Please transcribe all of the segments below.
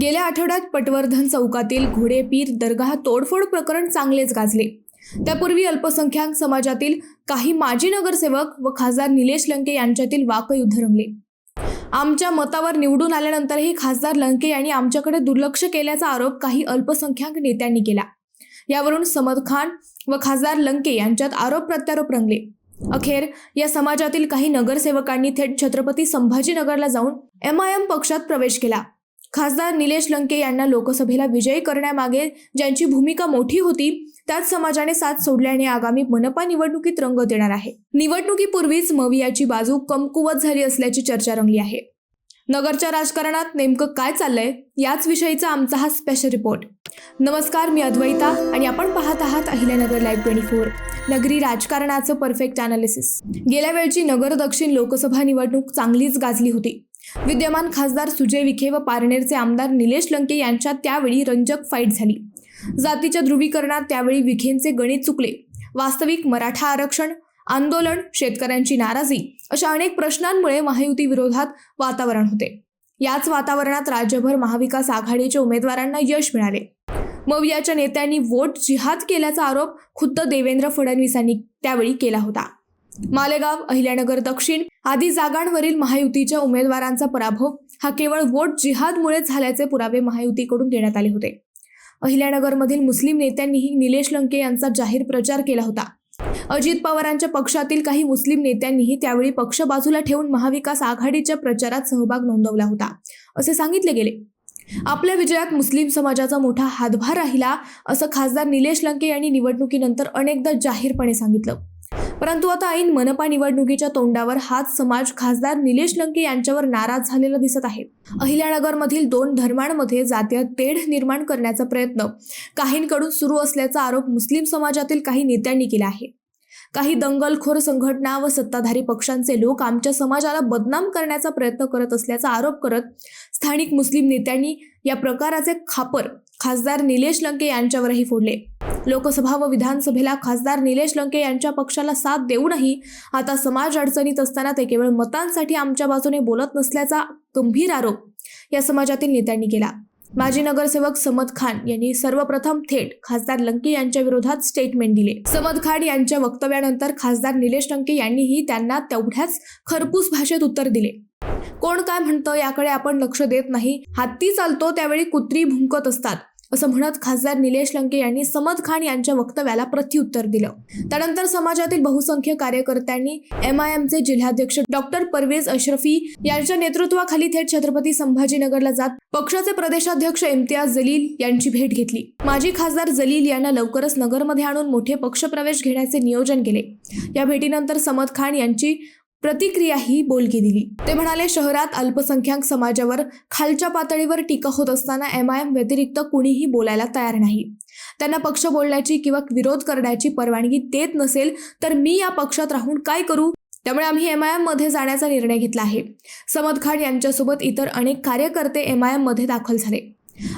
गेल्या आठवड्यात पटवर्धन चौकातील घोडेपीर दर्गा तोडफोड प्रकरण चांगलेच गाजले. त्यापूर्वी अल्पसंख्याक समाजातील काही माजी नगरसेवक व खासदार निलेश लंके यांच्यातील वाकयुद्ध रंगले. आमच्या मतावर निवडून आल्यानंतरही खासदार लंके यांनी आमच्याकडे दुर्लक्ष केल्याचा आरोप काही अल्पसंख्याक नेत्यांनी केला. यावरून समद खान व खासदार लंके यांच्यात आरोप प्रत्यारोप रंगले. अखेर या समाजातील काही नगरसेवकांनी थेट छत्रपती संभाजीनगरला जाऊन एम आय एम पक्षात प्रवेश केला. खासदार निलेश लंके यांना लोकसभेला विजयी करण्यामागे ज्यांची भूमिका मोठी होती त्याच समाजाने साथ सोडल्याने आगामी मनपा निवडणुकीत रंग देणार आहे. निवडणुकीपूर्वीच मवियाची बाजू कमकुवत झाली असल्याची चर्चा रंगली आहे. नगरच्या राजकारणात नेमकं काय चाललंय याच विषयीचा आमचा हा स्पेशल रिपोर्ट नमस्कार मी अद्वैता आणि आपण पाहत आहात अहिल्यानगर लाईव्ह ट्वेंटी फोर नगरी राजकारणाचं परफेक्ट अनालिसिस गेल्या वेळची नगर दक्षिण लोकसभा निवडणूक चांगलीच गाजली होती. विद्यमान खासदार सुजय विखे व पारनेरचे आमदार निलेश लंके यांच्यात त्यावेळी रंजक फाईट झाली. जातीच्या ध्रुवीकरणात त्यावेळी विखेंचे गणित चुकले. वास्तविक मराठा आरक्षण आंदोलन शेतकऱ्यांची नाराजी अशा अनेक प्रश्नांमुळे महायुती विरोधात वातावरण होते. याच वातावरणात राज्यभर महाविकास आघाडीच्या उमेदवारांना यश मिळाले. मवियाच्या नेत्यांनी वोट जिहाद केल्याचा आरोप खुद्द देवेंद्र फडणवीसांनी त्यावेळी केला होता. मालेगाव अहिल्यानगर दक्षिण आदी जागांवरील महायुतीच्या उमेदवारांचा पराभव हा केवळ वोट जिहादमुळे झाल्याचे पुरावे महायुतीकडून देण्यात आले होते. अहिल्यानगरमधील मुस्लिम नेत्यांनीही निलेश लंके यांचा जाहीर प्रचार केला होता. अजित पवारांच्या पक्षातील काही मुस्लिम नेत्यांनीही त्यावेळी पक्ष बाजूला ठेवून महाविकास आघाडीच्या प्रचारात सहभाग नोंदवला होता. असे सांगितले गेले. आपल्या विजयात मुस्लिम समाजाचा मोठा हातभार राहिला असं खासदार निलेश लंके यांनी निवडणुकीनंतर अनेकदा जाहीरपणे सांगितलं. परंतु आता ऐन मनपा निवडणुकीच्या तोंडावर हाच समाज खासदार निलेश लंके यांच्यावर नाराज झालेला दिसत आहे. अहिल्यानगरमधील दोन धर्मांमध्ये जातीय तेढ निर्माण करण्याचा प्रयत्न काहींकडून सुरू असल्याचा आरोप मुस्लिम समाजातील काही नेत्यांनी केला आहे. काही दंगलखोर संघटना व सत्ताधारी पक्षांचे लोक आमच्या समाजाला बदनाम करण्याचा प्रयत्न करत असल्याचा आरोप करत स्थानिक मुस्लिम नेत्यांनी या प्रकाराचे खापर खासदार निलेश लंके यांच्यावरही फोडले. लोकसभा व विधानसभेला खासदार निलेश लंके यांच्या पक्षाला साथ देऊनही आता समाज अडचणीत असताना ते केवळ मतांसाठी आमच्या बाजूने बोलत नसल्याचा गंभीर आरोप या समाजातील नेत्यांनी केला. माजी नगरसेवक समद खान यांनी सर्वप्रथम थेट खासदार लंके यांच्या विरोधात स्टेटमेंट दिले. समद खान यांच्या वक्तव्यानंतर खासदार निलेश लंके यांनीही त्यांना तेवढ्याच खरपूस भाषेत उत्तर दिले. कोण काय म्हणतं याकडे आपण लक्ष देत नाही. हत्ती चालतो त्यावेळी कुत्री भुंकत असतात. असं म्हणत खासदार निलेश लंके यांनी समद खान यांच्या वक्तव्याला प्रत्युत्तर दिलं. त्यानंतर समाजातील बहुसंख्य कार्यकर्त्यांनी एम आय एमचे जिल्हाध्यक्ष डॉक्टर परवेज अशरफी यांच्या नेतृत्वाखाली थेट छत्रपती संभाजीनगरला जात पक्षाचे प्रदेशाध्यक्ष इम्तियाज जलील यांची भेट घेतली. माजी खासदार जलील यांना लवकरच नगरमध्ये आणून मोठे पक्षप्रवेश घेण्याचे नियोजन केले. या भेटीनंतर समद खान यांची प्रतिक्रिया ही बोलकी दिली. ते म्हणाले शहरात अल्पसंख्याक समाजावर खालच्या पातळीवर टीका होत असताना एम आय एम व्यतिरिक्त कुणीही बोलायला तयार नाही. त्यांना पक्ष बोलण्याची किंवा विरोध करण्याची परवानगी देत नसेल तर मी या पक्षात राहून काय करू? त्यामुळे आम्ही एम आय एममध्ये जाण्याचा निर्णय घेतला आहे. समद खान यांच्यासोबत इतर अनेक कार्यकर्ते एम आय एममध्ये दाखल झाले.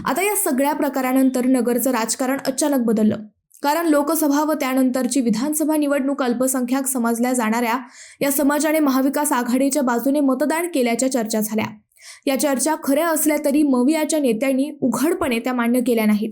आता या सगळ्या प्रकारानंतर नगरचं राजकारण अचानक बदललं. कारण लोकसभा व त्यानंतरची विधानसभा निवडणूक अल्पसंख्याक समजल्या जाणाऱ्या या समाजाने महाविकास आघाडीच्या बाजूने मतदान केल्याच्या चर्चा झाल्या. या चर्चा खऱ्या असल्या तरी मवियाच्या नेत्यांनी उघडपणे त्या मान्य केल्या नाहीत.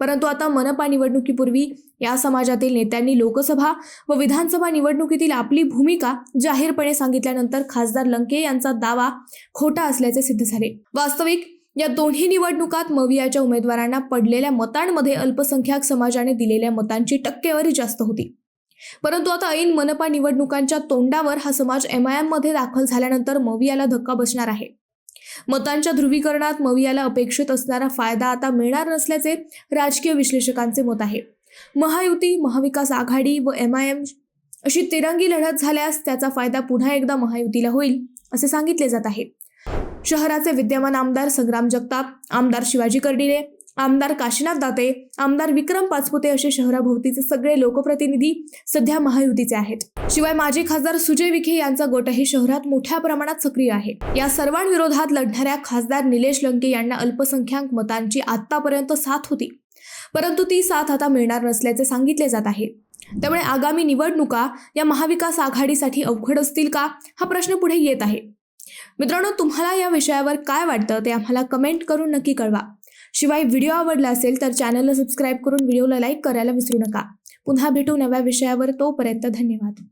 परंतु आता मनपा निवडणुकीपूर्वी या समाजातील नेत्यांनी लोकसभा व विधानसभा निवडणुकीतील आपली भूमिका जाहीरपणे सांगितल्यानंतर खासदार लंके यांचा दावा खोटा असल्याचे सिद्ध झाले. वास्तविक या दोन्ही निवडणुकात मवियाच्या उमेदवारांना पडलेल्या मतांमध्ये अल्पसंख्याक समाजाने दिलेल्या मतांची टक्केवारी जास्त होती. परंतु आता ऐन मनपा निवडणुकांच्या तोंडावर हा समाज एम दाखल झाल्यानंतर मवियाला धक्का बसणार आहे. मतांच्या ध्रुवीकरणात मवियाला अपेक्षित असणारा फायदा आता मिळणार नसल्याचे राजकीय विश्लेषकांचे मत आहे. महायुती महाविकास आघाडी व एम आय एम अशी तिरंगी लढत झाल्यास त्याचा फायदा पुन्हा एकदा महायुतीला होईल असे सांगितले जात आहे. शहराचे विद्यमान आमदार संग्राम जगताप आमदार शिवाजी कर्डिले आमदार काशीनाथ दाते आमदार विक्रम पाचपुते असे शहराभोवतीचे सगळे लोकप्रतिनिधी सध्या महायुतीचे आहेत. शिवाय माजी खासदार सुजय विखे यांचा गटही शहरात मोठ्या प्रमाणात सक्रिय आहे. या सर्वांविरोधात लढणाऱ्या खासदार निलेश लंके यांना अल्पसंख्याक मतांची आतापर्यंत साथ होती. परंतु ती साथ आता मिळणार नसल्याचे सांगितले जात आहे. त्यामुळे आगामी निवडणुका या महाविकास आघाडीसाठी अवघड असतील का? हा प्रश्न पुढे येत आहे. मित्रांनो तुम्हाला या विषयावर काय वाटतं ते आम्हाला कमेंट करून नक्की कळवा. शिवाय व्हिडिओ आवडला असेल तर चॅनलला सबस्क्राईब करून व्हिडिओला लाईक करायला विसरू नका. पुन्हा भेटू नव्या विषयावर तोपर्यंत धन्यवाद.